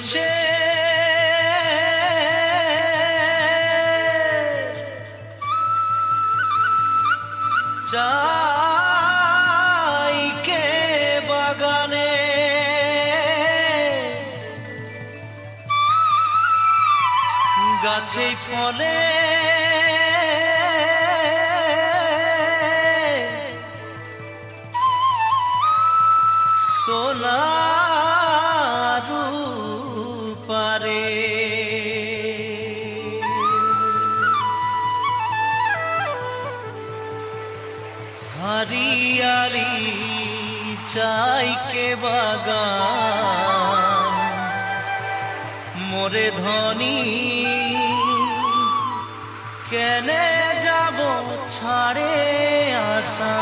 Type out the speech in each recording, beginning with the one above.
দেশে চাই কে বাগানে? গাছে ফলে হারিয়ারি চাই কে বাগান? মোরে ধনী কেনে যাব ছাড়ে আসা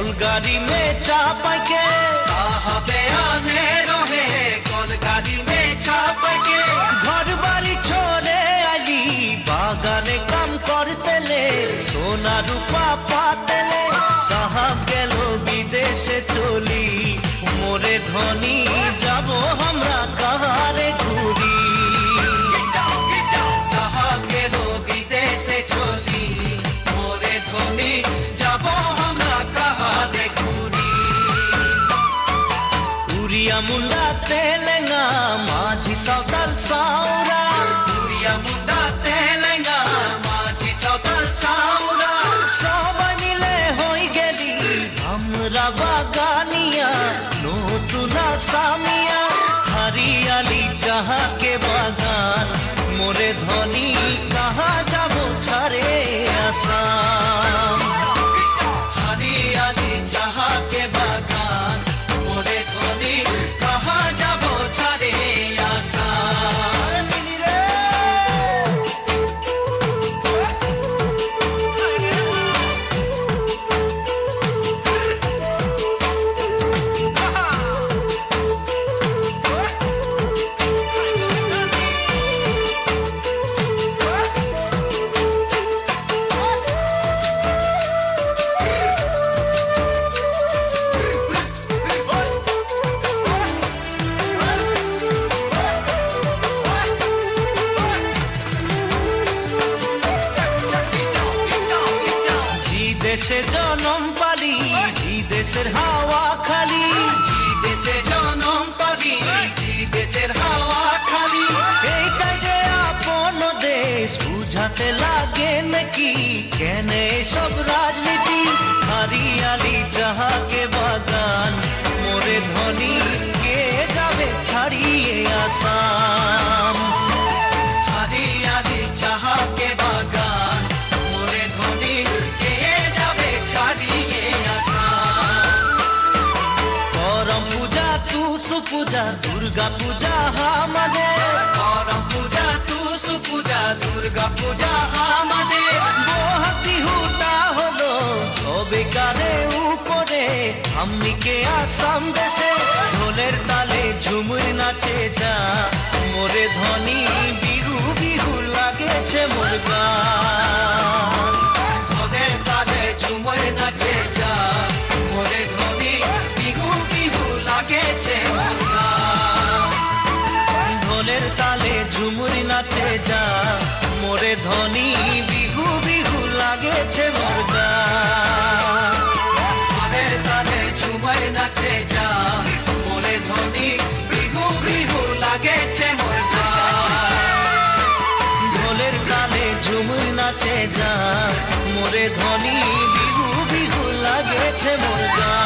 कलगाड़ी में चापा के साहबे आने रहे कलगाड़ी में छाप के घर बाड़ी छोड़े आली বাগানে কাম করতেলে সোনা রূপা পাতেলে সাহাব গেল বিদেশে চলি মোরে ধনী সাঁওতাল সাউরা পুরিয়া মুন্ডা তেলেঙ্গা মাঝি সকাল সাউরা সবাই মিলে হই গেলি আমরা বাগানিয়া নতুন সামিয়া হারিয়ালি যাহাকে বাগান মোরে ধনী কাহা যাব ছাড়ে আসাম দেশে জনম পালি দেশের হাওয়া পূজা দুর্গা পূজা আমাদের করম পূজা তুসু পূজা দুর্গা পূজা আমাদের বহাতি হুটা হলো সবে কানে উপরে আমনিকে আসাম দেশে ঢোলের তালে ঝুমুর নাচে যা morgan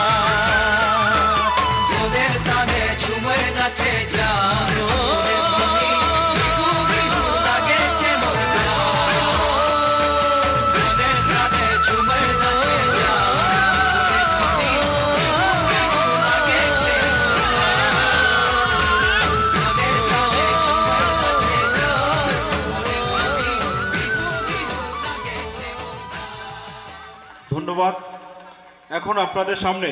এখন আপনাদের সামনে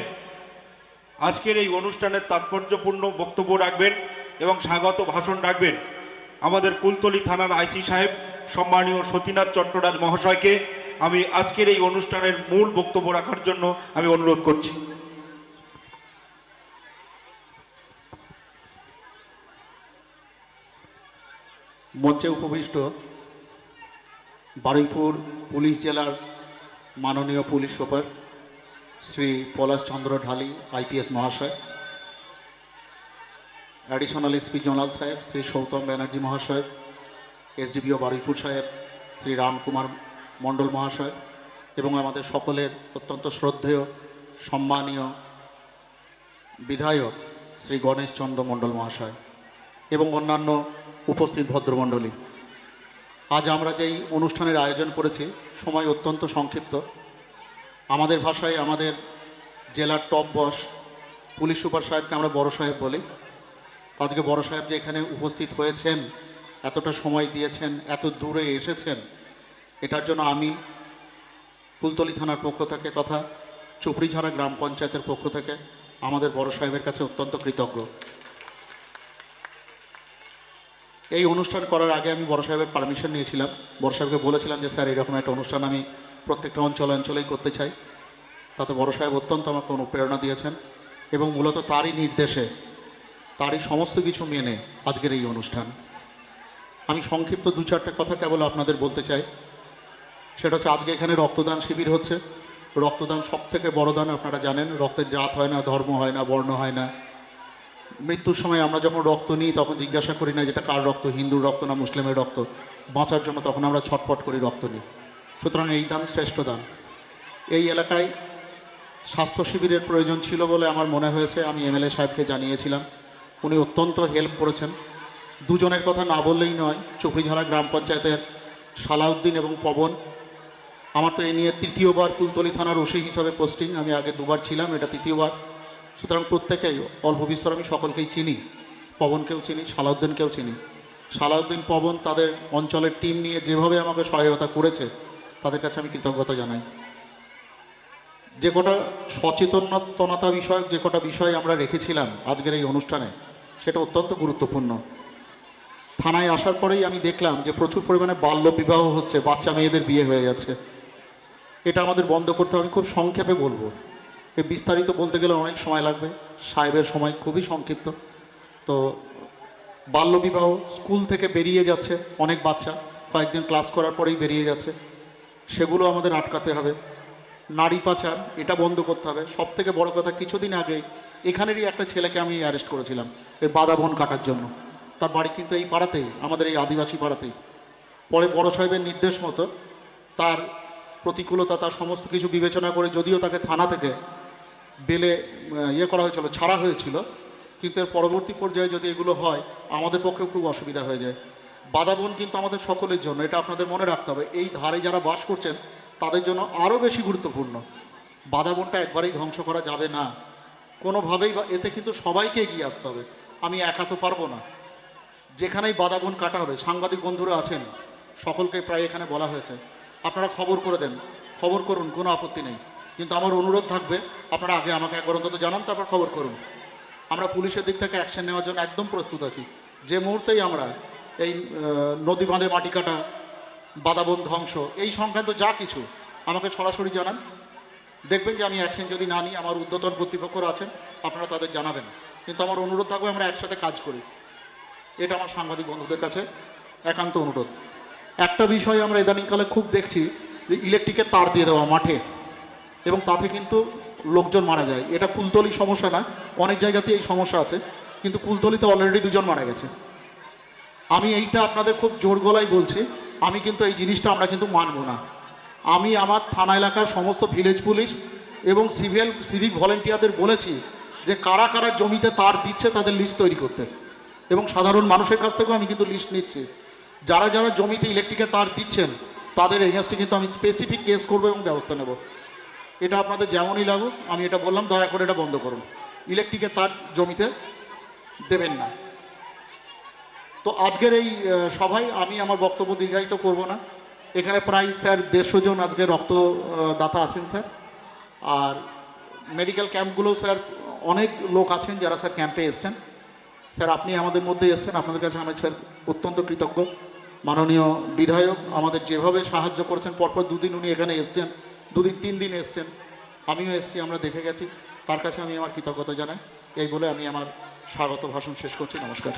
আজকের এই অনুষ্ঠানের তাৎপর্যপূর্ণ বক্তব্য রাখবেন এবং স্বাগত ভাষণ রাখবেন আমাদের কুলতলি থানার আইসি সাহেব, সম্মানীয় সতীনাথ চট্টরাজ মহাশয়কে। আমি আজকের এই অনুষ্ঠানের মূল বক্তব্য রাখার জন্য আমি অনুরোধ করছি। মঞ্চে উপবিষ্ট বারুইপুর পুলিশ জেলার মাননীয় police super Shri Palashchandra Dhali IPS মহাশয়। অ্যাডিশনাল এসপি জোনাল সাহেব, শ্রী সৌতম ব্যানার্জি মহাশয় এসডিপিও বারুইপুর সাহেব, শ্রী রামকুমার মণ্ডল মহাশয়, এবং আমাদের সকলের অত্যন্ত শ্রদ্ধেয়, সম্মানীয় বিধায়ক শ্রী গণেশচন্দ্র মণ্ডল মহাশয়, এবং অন্যান্য উপস্থিত ভদ্রমণ্ডলী। আজ আমরা যেই অনুষ্ঠানের আয়োজন করেছি, সময় অত্যন্ত সংক্ষিপ্ত। আমাদের ভাষায় আমাদের জেলার টপ বস পুলিশ সুপার সাহেবকে আমরা বড় সাহেব বলি। আজকে বড় সাহেব যে এখানে উপস্থিত হয়েছেন, এতটা সময় দিয়েছেন, এত দূরে এসেছেন, এটার জন্য আমি কুলতলি থানার পক্ষ থেকে তথা চুপড়িঝাড়া গ্রাম পঞ্চায়েতের পক্ষ থেকে আমাদের বড় সাহেবের কাছে অত্যন্ত কৃতজ্ঞ। এই অনুষ্ঠান করার আগে আমি বড় সাহেবের পারমিশন নিয়েছিলাম। বড় সাহেবকে বলেছিলাম যে, স্যার, এরকম একটা অনুষ্ঠান আমি প্রত্যেকটা অঞ্চল অঞ্চলেই করতে চাই। তাতে বড় সাহেব অত্যন্ত আমাকে অনুপ্রেরণা দিয়েছেন এবং মূলত তারই নির্দেশে, তারই সমস্ত কিছু মেনে আজকের এই অনুষ্ঠান। আমি সংক্ষিপ্ত দু চারটে কথা কেবল আপনাদের বলতে চাই। সেটা হচ্ছে আজকে এখানে রক্তদান শিবির হচ্ছে। রক্তদান সব থেকে বড় দান আপনারা জানেন, রক্তের জাত হয় না, ধর্ম হয় না, বর্ণ হয় না। মৃত্যুর সময় আমরা যখন রক্ত নিই, তখন জিজ্ঞাসা করি না যেটা কার রক্ত, হিন্দুর রক্ত না মুসলিমের রক্ত? বাঁচার জন্য তখন আমরা ছটফট করি রক্ত নিই সুতরাং এই দান শ্রেষ্ঠ দান। এই এলাকায় স্বাস্থ্য শিবিরের প্রয়োজন ছিল বলে আমার মনে হয়েছে, আমি এমএলএ সাহেবকে জানিয়েছিলাম। উনি অত্যন্ত হেল্প করেছেন। দুজনের কথা না বললেই নয়, চুপড়িঝাড়া গ্রাম পঞ্চায়েতের সালাউদ্দিন এবং পবন। আমার তো এই নিয়ে তৃতীয়বার কুলতলি থানার ওসি হিসাবে পোস্টিং, আমি আগে দুবার ছিলাম, এটা তৃতীয়বার। সুতরাং প্রত্যেকেই, অল্প বিস্তর আমি সকলকেই চিনি, পবনকেও চিনি, সালাউদ্দিনকেও চিনি। সালাউদ্দিন, পবন তাদের অঞ্চলের টিম নিয়ে যেভাবে আমাকে সহায়তা করেছে তাদের কাছে আমি কৃতজ্ঞতা জানাই। যে কটা সচেতনতা বিষয়ক, যে কটা বিষয় আমরা রেখেছিলাম আজকের এই অনুষ্ঠানে, সেটা অত্যন্ত গুরুত্বপূর্ণ। থানায় আসার পরেই আমি দেখলাম যে প্রচুর পরিমাণে বাল্য বিবাহ হচ্ছে, বাচ্চা মেয়েদের বিয়ে হয়ে যাচ্ছে। এটা আমাদের বন্ধ করতে আমি খুব সংক্ষেপে বলব। এ বিস্তারিত বলতে গেলে অনেক সময় লাগবে, সাহেবের সময় খুবই সংক্ষিপ্ত। তো বাল্যবিবাহ স্কুল থেকে বেরিয়ে যাচ্ছে অনেক বাচ্চা, কয়েকদিন ক্লাস করার পরেই বেরিয়ে যাচ্ছে। সেগুলো আমাদের আটকাতে হবে। নারী পাচার, এটা বন্ধ করতে হবে। সব থেকে বড় কথা, কিছুদিন আগে এখানেরই একটা ছেলেকে আমি অ্যারেস্ট করেছিলাম, এই বাদা বন কাটার জন্য। তার বাড়ি কিন্তু এই পাড়াতেই আমাদের এই আদিবাসী পাড়াতেই। পরে বড় সাহেবের নির্দেশ মতো তার প্রতিকূলতা, তার সমস্ত কিছু বিবেচনা করে যদিও তাকে থানা থেকে বেলে ইয়ে করা হয়েছিল, ছাড়া হয়েছিল। কিন্তু এর পরবর্তী পর্যায়ে যদি এগুলো হয়, আমাদের পক্ষে খুব অসুবিধা হয়ে যায়। বাদাবন কিন্তু আমাদের সকলের জন্য, এটা আপনাদের মনে রাখতে হবে। এই ধারে যারা বাস করছেন, তাদের জন্য আরও বেশি গুরুত্বপূর্ণ। বাদাবনটা একবারেই ধ্বংস করা যাবে না। কোনোভাবেই বা এতে কিন্তু সবাইকে এগিয়ে আসতে হবে। আমি একা তো পারব না। যেখানেই বাদাবন কাটা হবে, সাংবাদিক বন্ধুরা আছেন, সকলকে প্রায় এখানে বলা হয়েছে। আপনারা খবর করে দেন, খবর করুন, কোনো আপত্তি নেই। কিন্তু আমার অনুরোধ থাকবে, আপনারা আগে আমাকে একবার অন্তত জানান, তারপর খবর করুন। আমরা পুলিশের দিক থেকে অ্যাকশন নেওয়ার জন্য একদম প্রস্তুত আছি। যে মুহূর্তেই আমরা এই নদী বাঁধে মাটি কাটা, বাদাবন ধ্বংস, এই সংক্রান্ত যা কিছু, আমাকে সরাসরি জানান। দেখবেন যে আমি অ্যাকশন যদি না নিই, আমার উদ্যতন কর্তৃপক্ষরা আছেন, আপনারা তাদের জানাবেন। কিন্তু আমার অনুরোধ থাকবে, আমরা একসাথে কাজ করি। এটা আমার সাংবাদিক বন্ধুদের কাছে একান্ত অনুরোধ। একটা বিষয় আমরা ইদানিংকালে খুব দেখছি, যে ইলেকট্রিকের তার দিয়ে দেওয়া মাঠে, এবং তাতে কিন্তু লোকজন মারা যায়। এটা কুলতলি সমস্যা না, অনেক জায়গাতে এই সমস্যা আছে, কিন্তু কুলতলিতে অলরেডি দুজন মারা গেছে। আমি এইটা আপনাদের খুব জোর গলায় বলছি, আমি কিন্তু এই জিনিসটা আমরা কিন্তু মানব না। আমি আমার থানা এলাকার সমস্ত ভিলেজ পুলিশ এবং সিভিল, সিভিক ভলেন্টিয়ারদের বলেছি যে কারা কারা জমিতে তার দিচ্ছে তাদের লিস্ট তৈরি করতে। এবং সাধারণ মানুষের কাছ থেকেও আমি কিন্তু লিস্ট নিচ্ছি। যারা যারা জমিতে ইলেকট্রিকের তার দিচ্ছেন, তাদের এগেনস্টে কিন্তু আমি স্পেসিফিক কেস করব এবং ব্যবস্থা নেব। এটা আপনাদের যেমনই লাগুক, আমি এটা বললাম, দয়া করে এটা বন্ধ করুন। ইলেকট্রিকের তার জমিতে দেবেন না। আজকের এই সভায় আমি আমার বক্তব্য দীর্ঘায়িত করব না। এখানে প্রায় স্যার দেড়শো জন আজকে রক্তদাতা আছেন, স্যার। আর মেডিকেল ক্যাম্পগুলোও স্যার অনেক লোক আছেন যারা স্যার ক্যাম্পে এসছেন। স্যার, আপনি আমাদের মধ্যে এসছেন। আপনাদের কাছে আমি, স্যার, অত্যন্ত কৃতজ্ঞ। মাননীয় বিধায়ক আমাদের যেভাবে সাহায্য করেছেন, পরপর দুদিন উনি এখানে এসছেন, দুদিন, তিন দিন এসছেন। আমিও এসছি, আমরা দেখে গেছি। তার কাছে আমি আমার কৃতজ্ঞতা জানাই। এই বলে আমি আমার স্বাগত ভাষণ শেষ করছি। নমস্কার।